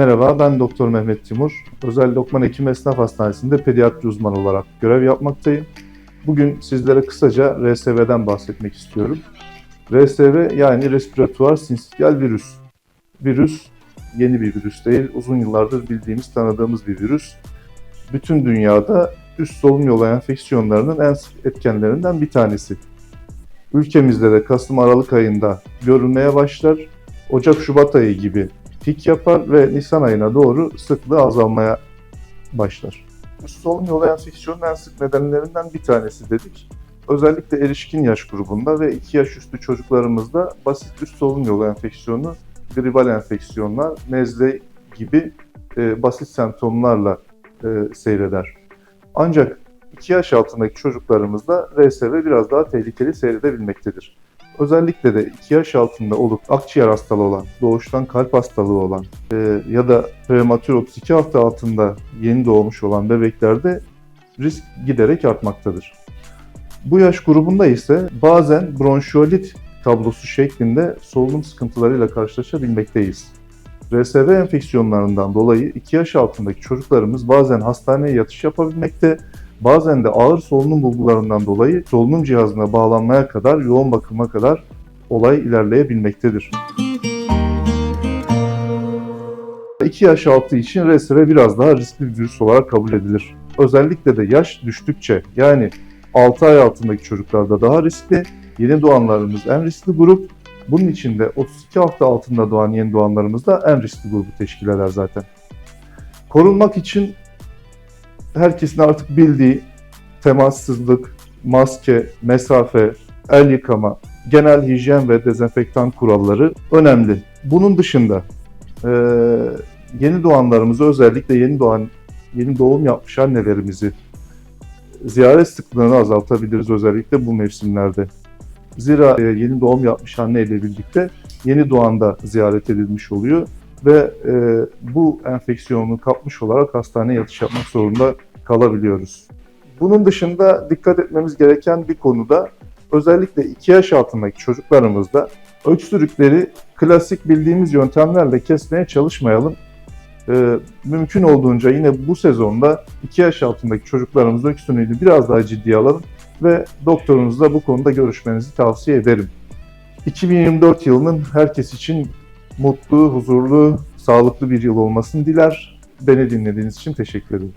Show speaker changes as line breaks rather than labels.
Merhaba, ben Doktor Mehmet Timur. Özel Lokman Hekim Esnaf Hastanesi'nde pediatri uzmanı olarak görev yapmaktayım. Bugün sizlere kısaca RSV'den bahsetmek istiyorum. RSV yani respiratuar sinsitial virüs. Virüs yeni bir virüs değil, uzun yıllardır bildiğimiz, tanıdığımız bir virüs. Bütün dünyada üst solunum yolu enfeksiyonlarının en sık etkenlerinden bir tanesi. Ülkemizde de Kasım-Aralık ayında görülmeye başlar. Ocak-Şubat ayı gibi pik yapar ve Nisan ayına doğru sıklığı azalmaya başlar. Üst solunum yolu enfeksiyonun en sık nedenlerinden bir tanesi dedik. Özellikle erişkin yaş grubunda ve 2 yaş üstü çocuklarımızda basit üst solunum yolu enfeksiyonu, gribal enfeksiyonlar, nezle gibi e, basit semptomlarla e, seyreder. Ancak 2 yaş altındaki çocuklarımızda RSV biraz daha tehlikeli seyredebilmektedir. Özellikle de 2 yaş altında olup akciğer hastalığı olan, doğuştan kalp hastalığı olan e, ya da prematür 32 hafta altında yeni doğmuş olan bebeklerde risk giderek artmaktadır. Bu yaş grubunda ise bazen bronşiolit tablosu şeklinde solunum sıkıntılarıyla karşılaşabilmekteyiz. RSV enfeksiyonlarından dolayı 2 yaş altındaki çocuklarımız bazen hastaneye yatış yapabilmekte, bazen de ağır solunum bulgularından dolayı solunum cihazına bağlanmaya kadar, yoğun bakıma kadar olay ilerleyebilmektedir. 2 yaş altı için RSV biraz daha riskli bir virüs olarak kabul edilir. Özellikle de yaş düştükçe yani 6 ay altındaki çocuklarda daha riskli, yeni doğanlarımız en riskli grup. Bunun içinde 32 hafta altında doğan yeni doğanlarımız da en riskli grubu teşkil eder zaten. Korunmak için herkesin artık bildiği temassızlık, maske, mesafe, el yıkama, genel hijyen ve dezenfektan kuralları önemli. Bunun dışında e, yeni doğanlarımızı özellikle yeni doğan yeni doğum yapmış annelerimizi ziyaret sıklığını azaltabiliriz özellikle bu mevsimlerde. Zira e, yeni doğum yapmış anne ile birlikte yeni doğan da ziyaret edilmiş oluyor ve e, bu enfeksiyonu kapmış olarak hastaneye yatış yapmak zorunda kalabiliyoruz. Bunun dışında dikkat etmemiz gereken bir konuda özellikle 2 yaş altındaki çocuklarımızda öksürükleri klasik bildiğimiz yöntemlerle kesmeye çalışmayalım. Ee, mümkün olduğunca yine bu sezonda 2 yaş altındaki çocuklarımızın öksürüğünü biraz daha ciddiye alalım ve doktorunuzla bu konuda görüşmenizi tavsiye ederim. 2024 yılının herkes için mutlu, huzurlu, sağlıklı bir yıl olmasını diler. Beni dinlediğiniz için teşekkür ederim.